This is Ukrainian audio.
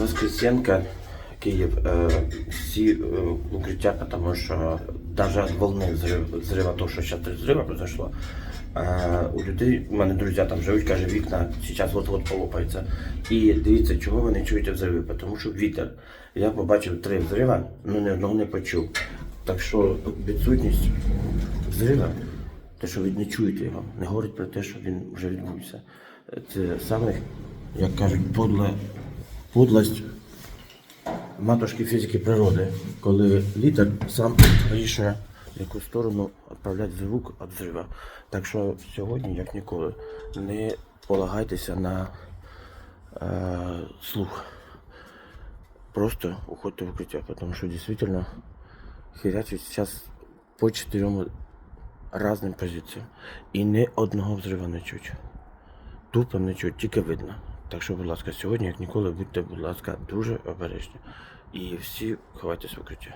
Воскресенка, Київ, е, всі е, укриття, тому що навіть волни взрива, то, що зараз взрива произошло, е, у людей, у мене друзі там живуть, каже, вікна зараз от-от полопаються. І дивіться, чого ви не чуєте взриви, тому що вітер. Я побачив три взрива, ну ні одного не почув. Так що відсутність взрива, те, що ви не чуєте його, не говорить про те, що він вже відбувся. Це саме, як кажуть, подле, подлость матушки фізики природи, коли літер сам вирішує, в яку сторону відправляти звук від взрива. Так що сьогодні, як ніколи, не полагайтеся на е, слух. Просто уходьте в укриття, тому що дійсно хірячить зараз по чотирьом різним позиціям. І ні одного взрива не чуть. Тупо не чуть, тільки видно. Так що, будь ласка, сьогодні, як ніколи, будьте, будь ласка, дуже обережні. І всі ховайтесь в укритті.